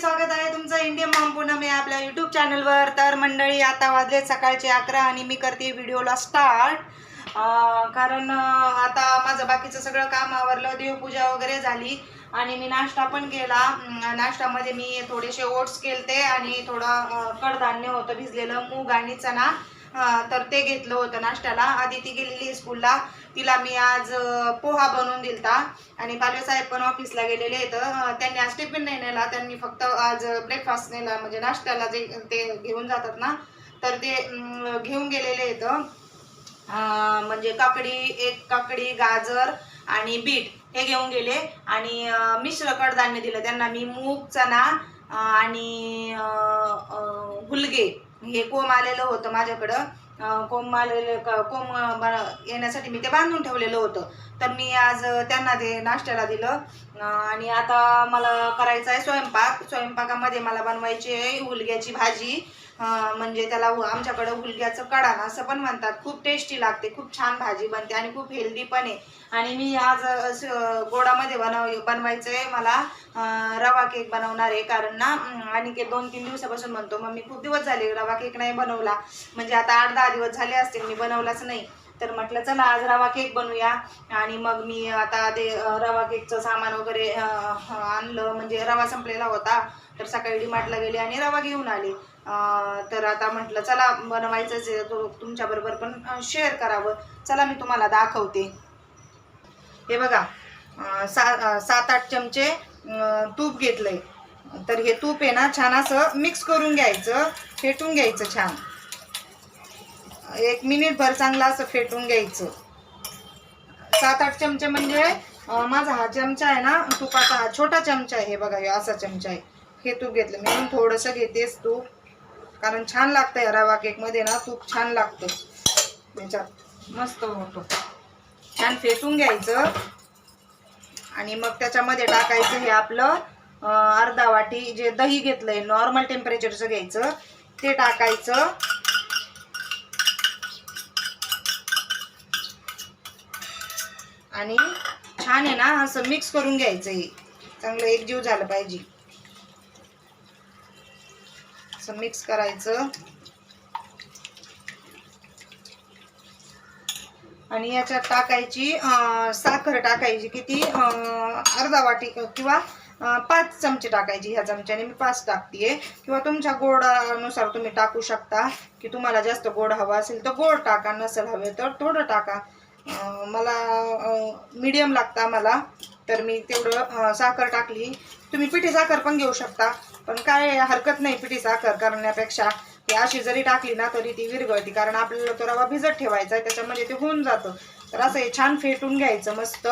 स्वागत आहे तुमचं इंडियन मॉम पूनम आपल्या यूट्यूब चॅनलवर तर मंडळी आता वाजले सकाळचे अकरा आणि मी करते व्हिडिओला स्टार्ट कारण आता माझं बाकीचं सगळं काम आवरलं देवपूजा वगैरे झाली आणि मी नाश्ता पण केला. नाश्त्यामध्ये मी थोडेसे ओट्स केलते आणि थोडं कडधान्य होतं भिजलेलं मूग आणि चणा. तर ते घेतलं होतं नाश्त्याला. आधी ती गेलेली स्कूलला. तिला मी आज पोहा बनवून दिलता. आणि पालवे साहेब पण ऑफिसला गेलेले आहेत. त्यांनी आज टिफिन नाही नेला. त्यांनी फक्त आज ब्रेकफास्ट नेला. म्हणजे नाश्त्याला जे ते घेऊन जातात ना तर ते घेऊन गेलेले आहेत. म्हणजे काकडी एक काकडी गाजर आणि बीट हे घेऊन गेले. आणि मिश्र कडधान्य दिलं. त्यांना मी मूग चणा आणि हुलगे हे कोंब आलेलं होतं माझ्याकडं. कोंब आलेलं कोंब येण्यासाठी मी ते बांधून ठेवलेलं होतं. तर मी आज त्यांना ते नाश्त्याला दिलं. आणि आता मला करायचा आहे स्वयंपाक. स्वयंपाकामध्ये मला बनवायची आहे हुलग्याची भाजी. म्हणजे त्याला आमच्याकडं हुलग्याचं कडाण असं पण म्हणतात. खूप टेस्टी लागते खूप छान भाजी बनते आणि खूप हेल्दी पण आहे. आणि मी आज गोडामध्ये बनव बनवायचं आहे मला. रवा केक बनवणार आहे. कारण ना आणि ते दोन तीन दिवसापासून म्हणतो. मग मी खूप दिवस झाले रवा केक नाही बनवला. म्हणजे आता आठ दहा दिवस झाले असतील मी बनवलाच नाही. तर म्हटलं चला आज रवा केक बनवूया. आणि मग मी आता ते रवा केकचं सामान वगैरे आणलं. म्हणजे रवा संपलेला होता तर सकाळी डिमार्टला गेले आणि रवा घेऊन आले. तर आता म्हटलं चला बनवायचंच आहे. तो तुमच्याबरोबर पण शेअर करावं. चला मी तुम्हाला दाखवते. हे बघा सा सात आठ चमचे तूप तूप घेतलंय. तर हे तूप आहे ना छान असं मिक्स करून घ्यायचं फेटून घ्यायचं छान. एक मिनिटभर चांगला असं फेटून घ्यायचं. सात आठ चमचे म्हणजे माझा हा चमचा आहे ना तुपाचा हा छोटा चमचा आहे हे बघा हे असा चमचा आहे. हे तूप घेतलं. मी थोडंसं घेतेस तूप कारण छान लागतं या रवा केकमध्ये ना तूप छान लागतं त्याच्यात मस्त होतो. छान फेटून घ्यायचं. आणि मग त्याच्यामध्ये टाकायचं हे आपलं अर्धा वाटी जे दही घेतलंय नॉर्मल टेम्परेचरचं घ्यायचं ते टाकायचं. आणि छान आहे ना असं मिक्स करून घ्यायचं हे. चांगलं एकजीव झालं पाहिजे. असं मिक्स करायचं. आणि याच्यात टाकायची साखर टाकायची किती अर्धा वाटी किंवा पाच चमचे टाकायची ह्या चमच्याने. मी पाच टाकतेय. किंवा तुमच्या गोडानुसार तुम्ही टाकू शकता. की तुम्हाला जास्त गोड हवा असेल तर गोड टाका नसेल हवे तर थोडं टाका. मला मीडियम लागतं आम्हाला. तर मी तेवढं साखर टाकली. तुम्ही पिठी साखर पण घेऊ शकता. पण काय हरकत नाही पिठी साखर करण्यापेक्षा. ती अशी जरी टाकली ना तरी ती विरघळती. कारण आपल्याला तो रवा भिजत ठेवायचा आहे त्याच्यामध्ये ते होऊन जातं. तर असं हे छान फेटून घ्यायचं मस्त.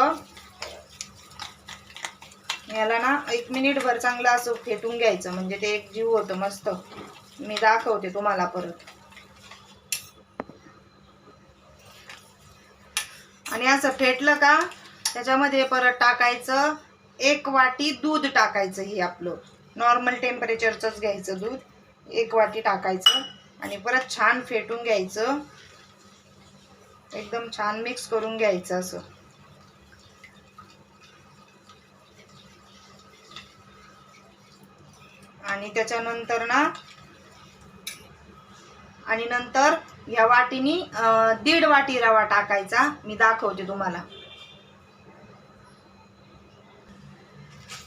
याला ना एक मिनिटभर चांगलं असं फेटून घ्यायचं. म्हणजे ते एक जीव होतं मस्त. मी दाखवते तुम्हाला परत. आणि असं फेटलं का त्याच्यामध्ये परत टाकायचं एक वाटी दूध टाकायचं हे आपलं. नॉर्मल टेम्परेचरचंच घ्यायचं दूध. एक वाटी टाकायचं आणि परत छान फेटून घ्यायचं. एकदम छान मिक्स करून घ्यायचं असं. आणि त्याच्यानंतर ना आणि नंतर या वाटीनी दीड वाटी रवा टाकायचा. मी दाखवते तुम्हाला.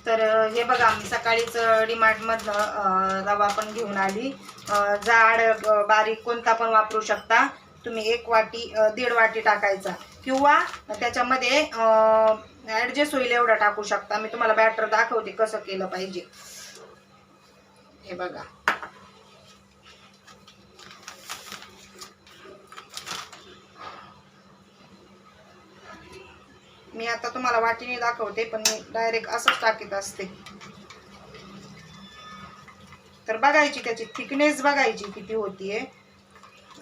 तर हे बघा मी सकाळीच डिमार्टमधनं रवा पण घेऊन आली. जाड बारीक कोणता पण वापरू शकता. तुम्ही एक वाटी दीड वाटी टाकायचा. किंवा त्याच्यामध्ये ॲडजस्ट होईल एवढा टाकू शकता. मी तुम्हाला बॅटर दाखवते कसं केलं पाहिजे. हे बघा. मी आता तुम्हाला वाटीने दाखवते पण मी डायरेक्ट असंच टाकीत असते. तर बघायची त्याची थिकनेस बघायची किती होतीये.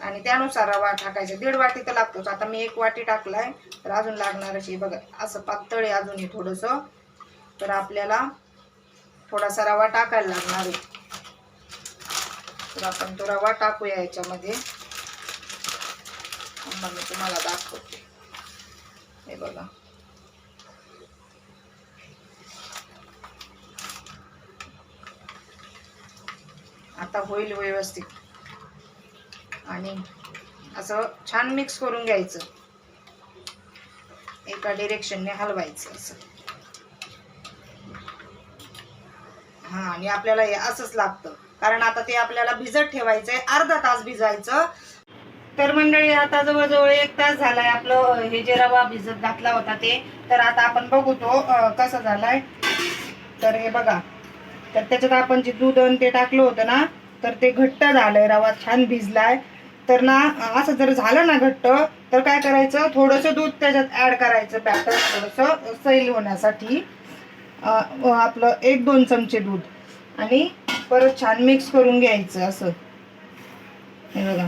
आणि त्यानुसार रवा टाकायचा. दीड वाटी तर लागतोच. आता मी एक वाटी टाकलाय तर अजून लागणारच आहे बघा असं पातळ आहे अजून हे थोडंसं. तर आपल्याला थोडासा रवा टाकायला लागणार आहे. तर आपण तो रवा टाकूया याच्यामध्ये. मग मी तुम्हाला दाखवते. हे बघा. आता होईल व्यवस्थित. आणि असं छान मिक्स करून घ्यायचं. एका डिरेक्शनने हलवायचं असं. हा आणि आपल्याला हे असंच लागतं. कारण आता ते आपल्याला भिजत ठेवायचंय अर्धा तास भिजायचं. तर मंडळी आता जवळजवळ एक तास झालाय आपलं हे जे रवा भिजत घातला होता ते. तर आता आपण बघू तो कसा झालाय. तर हे बघा. तर त्याच्यात आपण जे दूध आणि ते टाकलं होतं ना तर ते घट्ट झालंय. रवा छान भिजलाय. तर ना असं जर झालं ना घट्ट तर काय करायचं? थोडंसं दूध त्याच्यात ऍड करायचं बॅटर थोडंसं सैल होण्यासाठी. आपलं एक दोन चमचे दूध. आणि परत छान मिक्स करून घ्यायचं असं. हे बघा.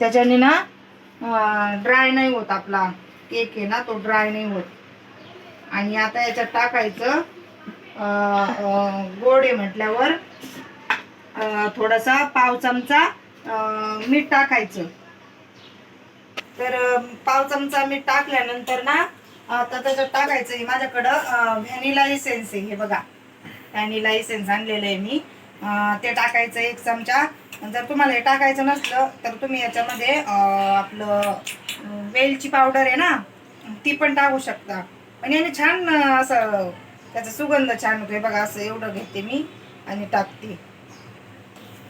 त्याच्याने ना ड्राय नाही होत आपला. केक आहे ना तो ड्राय नाही होत. आणि आता याच्यात टाकायचं गोड आहे म्हटल्यावर थोडासा पाव चमचा मीठ टाकायचं. तर पाव चमचा मीठ टाकल्यानंतर ना आता त्याच्यात टाकायचं आहे माझ्याकडं व्हॅनिला इसेन्स आहे. हे बघा व्हॅनिला इसेन्स आणलेलं आहे मी. ते टाकायचं एक चमचा. जर तुम्हाला हे टाकायचं नसलं तर तुम्ही याच्यामध्ये आपलं वेलची पावडर आहे ना ती पण टाकू शकता. पण याने छान असं त्याचा सुगंध छान होतोय. बघा असं एवढं घेते मी आणि टाकते.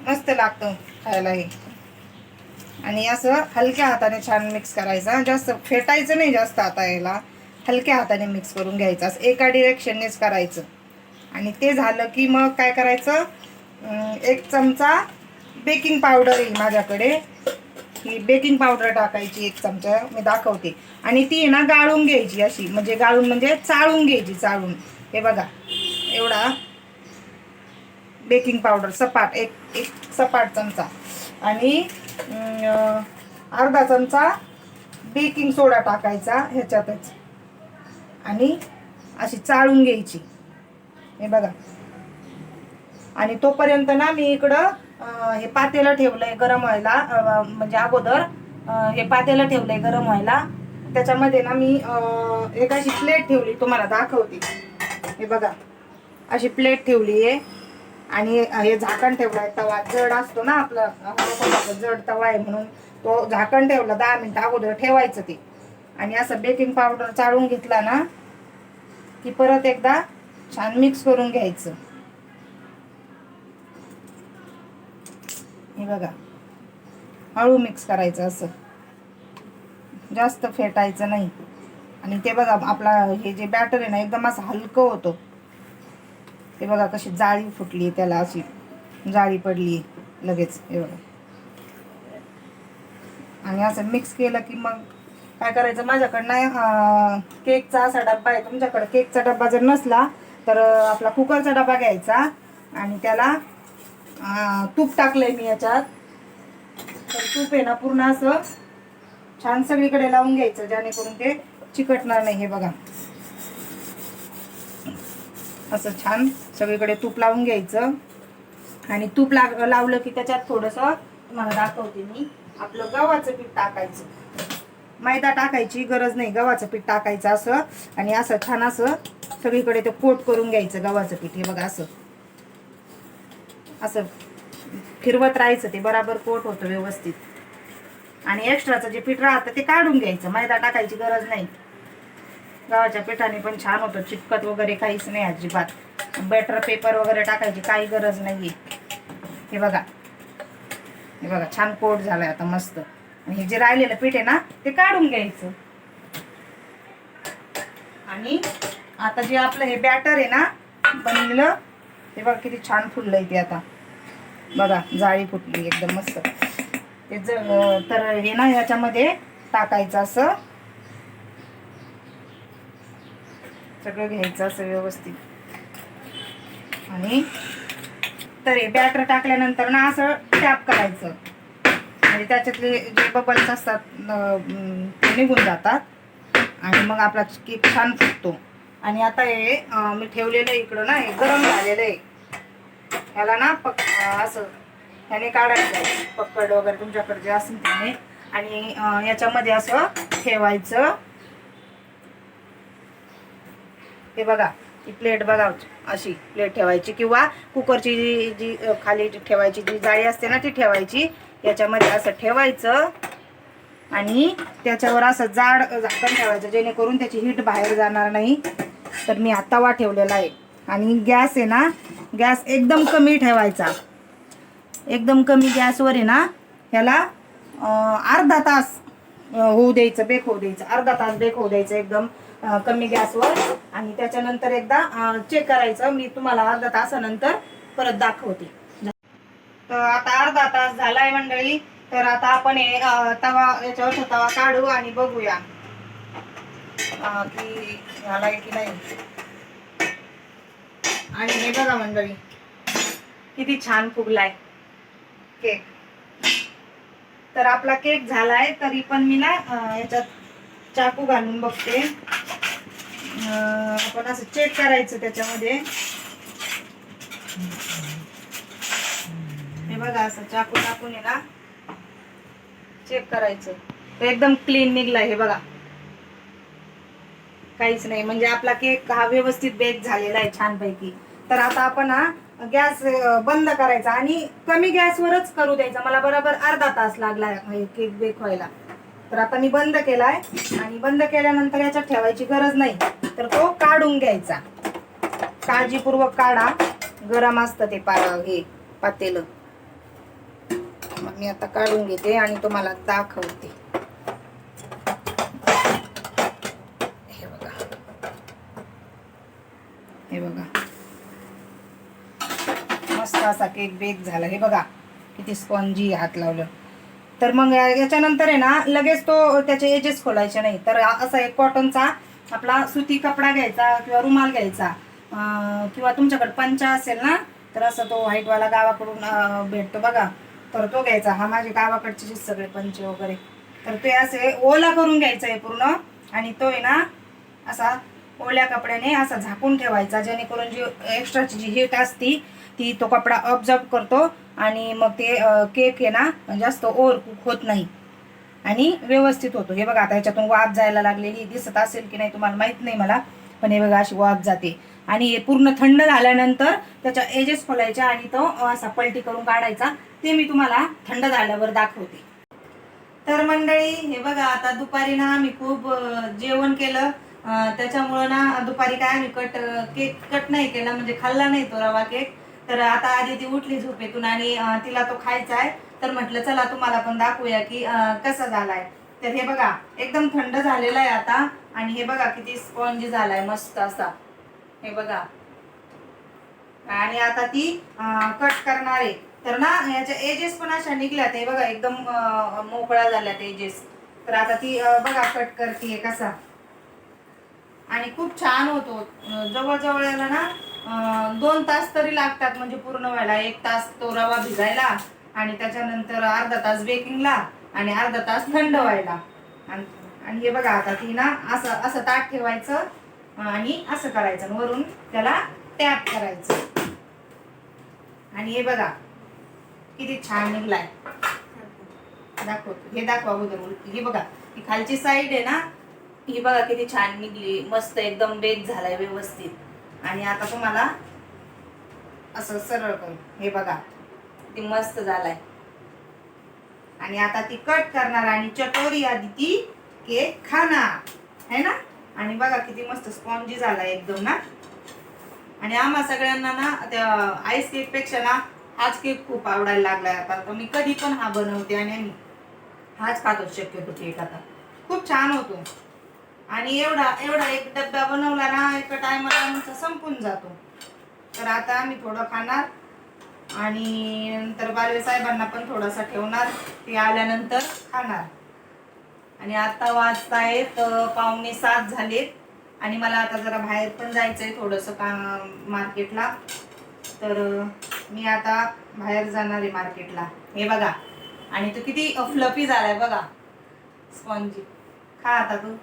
मस्त लागतं खायला हे. आणि असं हलक्या हाताने छान मिक्स करायचं जास्त फेटायचं नाही जास्त आता याला. हलक्या हाताने मिक्स करून घ्यायचं. असं एका डिरेक्शननेच करायचं. आणि ते झालं की मग काय करायचं? एक चमचा बेकिंग पावडर येईल माझ्याकडे. ही बेकिंग पावडर टाकायची एक चमचा. मी दाखवते. आणि ती आहे ना गाळून घ्यायची अशी. म्हणजे गाळून म्हणजे चाळून घ्यायची चाळून. हे बघा एवढा बेकिंग पावडर सपाट एक एक सपाट चमचा. आणि अर्धा चमचा बेकिंग सोडा टाकायचा ह्याच्यातच. आणि अशी चाळून घ्यायची. हे बघा. आणि तोपर्यंत ना मी इकडं हे पातेलं ठेवलंय गरम व्हायला म्हणजे अगोदर हे पातेलं ठेवलंय गरम व्हायला. त्याच्यामध्ये ना मी एक अशी प्लेट ठेवली तुम्हाला दाखवते. हे बघा. अशी प्लेट ठेवली आहे. आणि हे झाकण ठेवलं आहे तवा जड असतो ना आपला जड तवा आहे म्हणून तो झाकण ठेवला दहा मिनटं अगोदर ठेवायचं ते. आणि असं बेकिंग पावडर चाळून घेतला ना की परत एकदा छान मिक्स करून घ्यायचं. हे बघा. हळू मिक्स करायचं असं. जास्त फेटायचं नाही. आणि ते बघा आपला हे जे बॅटर आहे ना एकदम असं हलकं होतं. ते बघा कशी जाळी फुटली त्याला अशी. जाळी पडली लगेच. हे बघा. आणि असं मिक्स केलं की मग काय करायचं? माझ्याकडनं केकचा असा डब्बा आहे. तुमच्याकडे केकचा डब्बा जर नसला तर आपला कुकरचा डबा घ्यायचा. आणि त्याला तूप तूप टाकलंय मी याच्यात. तर तूप आहे ना पूर्ण असं छान सगळीकडे लावून घ्यायचं जेणेकरून ते चिकटणार नाही हे बघा. असं छान सगळीकडे तूप लावून घ्यायचं. आणि तूप लाग लावलं की त्याच्यात थोडंसं तुम्हाला दाखवते मी. आपलं गव्हाचं पीठ टाकायचं. मैदा टाकायची गरज नाही गव्हाचं पीठ टाकायचं असं. आणि असं छान असं सगळीकडे ते कोट करून घ्यायचं गव्हाचं पीठ हे बघा असं. असं फिरवत राहायचं ते बराबर कोट होतं व्यवस्थित. आणि एक्स्ट्राचं जे पीठ राहतं ते काढून घ्यायचं. मैदा टाकायची गरज नाही. गव्हाच्या पिठाने पण छान होतं. चिपकत वगैरे काहीच नाही अजिबात. बॅटर पेपर वगैरे टाकायची काही गरज नाही हे बघा. हे बघा छान कोट झालाय आता मस्त. आणि हे जे राहिलेलं पीठ आहे ना ते काढून घ्यायचं. आणि आता जे आपलं हे बॅटर आहे ना बनलेलं ते बघा किती छान फुललंय ते आता. बघा जाळी फुटली एकदम मस्त. ते ज तर हे ना ह्याच्यामध्ये टाकायचं असं. सगळं घ्यायचं असं व्यवस्थित. आणि तर हे बॅटर टाकल्यानंतर ना असं टॅप करायचं. म्हणजे त्याच्यातले जे बबल्स असतात ते निघून जातात. आणि मग आपला केक छान फुटतो. आणि आता हे मी ठेवलेलं आहे इकडं ना हे गरम झालेलं आहे. ह्याला ना पक असं ह्याने काढायचं आहे. पक्कड वगैरे तुमच्याकडे जे असेल त्याने आणि याच्यामध्ये असं ठेवायचं. हे बघा ती प्लेट बघा अशी प्लेट ठेवायची किंवा कुकरची जी जी खाली ठेवायची जी जाळी असते ना ती ठेवायची. याच्यामध्ये असं ठेवायचं. आणि त्याच्यावर असं जाड झाकण ठेवायचं जेणेकरून त्याची हीट बाहेर जाणार नाही. तर मी हा तवा ठेवलेला आहे. आणि गॅस आहे ना गॅस एकदम कमी ठेवायचा. एकदम कमी गॅसवर आहे ना ह्याला अर्धा तास होऊ द्यायचं बेक होऊ द्यायचं. अर्धा तास बेक होऊ द्यायचं एकदम कमी गॅसवर. आणि त्याच्यानंतर एकदा चेक करायचं. मी तुम्हाला अर्धा तासानंतर परत दाखवते. तर आता अर्धा तास झालाय मंडळी. तर आता आपण हे तवा याच्यावर तवा काढू आणि बघूया. की झालाय की नाही. आणि हे बघा मंडळी किती छान फुगलाय. केक. तर आपला केक झालाय तरी पण मी ना याच्यात चाकू घालून बघते. आपण असं चेक करायचं त्याच्यामध्ये. हे बघा असं चाकू टाकून आहे ना चेक करायचं. तर एकदम क्लीन निघलाय हे बघा. काहीच नाही म्हणजे आपला केक हा व्यवस्थित बेक झालेला आहे छानपैकी. तर आता आपण हा गॅस बंद करायचा आणि कमी गॅसवरच करू द्यायचा. मला बरोबर अर्धा तास लागला केक बेक व्हायला. तर आता मी बंद केलाय आणि बंद केल्यानंतर याच्यात ठेवायची गरज नाही. तर तो काढून घ्यायचा. काळजीपूर्वक काढा. गरम असतं ते पा हे पातेलं. मग मी आता काढून घेते आणि तुम्हाला दाखवते हे बघा हे बघा मस्त असा केक बेक झाला. हे बघा किती स्पॉन्जी हात लावलं. तर मग याच्यानंतर आहे ना लगेच तो त्याचे एजेस खोलायचे नाही. तर असा एक कॉटनचा आपला सुती कपडा घ्यायचा किंवा रुमाल घ्यायचा किंवा तुमच्याकडे पंचा असेल ना तर असं तो व्हाईटवाला गावाकडून भेटतो बघा. तर तो घ्यायचा. हा माझे गावाकडचे सगळे पंचे वगैरे. तर ते असे ओला करून घ्यायचा आहे पूर्ण. आणि तो आहे ना असा ओल्या कपड्याने असा झाकून ठेवायचा जेणेकरून जी एक्स्ट्राची जी हीट असती ती तो कपडा ऑब्झर्व करतो आणि मग ते केक आहे ना जास्त ओव्हर कुक होत नाही. आणि व्यवस्थित होतो. हे बघा आता याच्यातून वाफ जायला लागलेली दिसत असेल की नाही तुम्हाला माहीत नाही मला पण हे बघा अशी वाफ जाते. आणि हे पूर्ण थंड झाल्यानंतर त्याच्या एजेस खोलायच्या आणि तो असा पलटी करून काढायचा. ते मी तुम्हाला थंड झाल्यावर दाखवते. तर मंडळी हे बघा आता दुपारी ना आम्ही खूप जेवण केलं. त्याच्यामुळं ना दुपारी काय आम्ही कट केक कट नाही केला म्हणजे खाल्ला नाही तो रवा केक. तर आता आधी ती उठली झोपेतून आणि तिला तो खायचा आहे. तर म्हटलं चला तुम्हाला पण दाखवूया की कसा झालाय. तर हे बघा एकदम थंड झालेला आहे आता. आणि हे बघा किती स्पॉन्जी झालाय मस्त असा. हे बघा. आणि आता ती कट करणार आहे. तर ना याच्या एजेस पण अशा निघल्यात. हे बघा एकदम मोकळा झाल्या झाल्यात एजेस तर आता ती बघा कट करते कसा. आणि खूप छान होतो. जवळजवळ याला ना दोन तास तरी लागतात म्हणजे पूर्ण व्हायला. एक तास तो रवा भिजायला आणि त्याच्यानंतर अर्धा तास बेकिंगला आणि अर्धा तास थंड व्हायला. आणि हे बघा आता ती ना असं असं ताट ठेवायचं आणि असं करायचं वरून त्याला टॅप करायचं. आणि हे बघा किती छान निघलाय. दाखवतो. हे दाखवा अगोदर हे बघा ही खालची साईड आहे ना ही बघा किती छान निघली मस्त एकदम बेक झालाय व्यवस्थित. आणि आता तुम्हाला असं सरळ करू हे बघा ती मस्त झालाय. आणि आता ती कट करणार आणि चटोरी आधी ती केक खाणार है ना? आणि बघा किती मस्त स्पॉन्जी झालाय एकदम ना. आणि आम्हा सगळ्यांना ना त्या आईस केकपेक्षा ना हाच केक खूप आवडायला लागलाय आता. तर मी कधी पण हा बनवते आणि आम्ही हाच खातो शक्यतो केक आता. खूप छान होतो. आणि एवढा एवढा एक डब्बा बनवला ना एका टायमाला आमचा संपून जातो. तर आता आम्ही थोडं खाणार आणि नंतर बालवे साहेबांना पण थोडासा ठेवणार. ते आल्यानंतर खाणार. आणि आता वाजतायत पाहुणे सात झालेत. आणि मला आता जरा बाहेर पण जायचं आहे थोडंसं का मार्केटला. तर मी आता बाहेर जाणार आहे मार्केटला. हे बघा. आणि तो किती फ्लफी झालाय बघा. स्पॉन्जी. खा आता तू.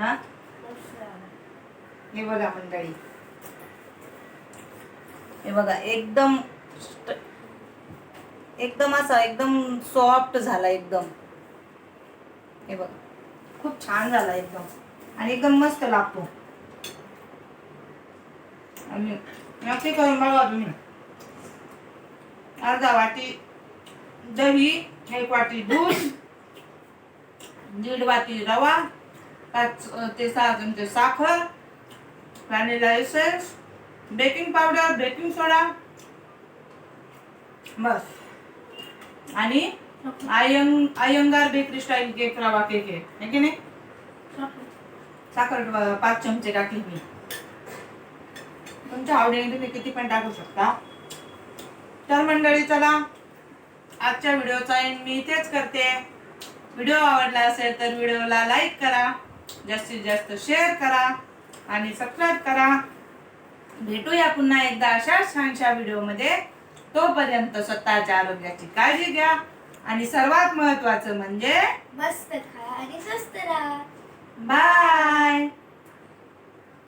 हा? हे बघा मंडळी. हे बघा एकदम एकदम असा एकदम सॉफ्ट झाला एकदम. हे बघा खूप छान झाला एकदम. आणि एकदम मस्त लागतो. आणि नक्की करून बघा तुम्ही. अर्धा वाटी दही एक वाटी दूध दीड वाटी रवा पाच ते सहा चमचे साखर vanilla essence baking powder baking soda बस. आणि आयंग आयंगार बेकरी स्टाईल केक रवा केक आहे. की नाही? साखर पाच चमचे टाकली मी. तुमच्या आवडीने तुम्ही किती पण टाकू शकता. तर मंडळी चला आजच्या व्हिडिओचा एंड मी इथेच करते. व्हिडिओ आवडला असेल तर व्हिडिओला लाईक करा. जास्तीत जास्त शेअर करा आणि सबस्क्राईब करा. भेटूया पुन्हा एकदा अशा छानशा व्हिडिओमध्ये तोपर्यंत स्वतःच्या आरोग्याची काळजी घ्या. आणि सर्वात महत्वाचं म्हणजे मस्त खा आणि स्वस्त राहा. बाय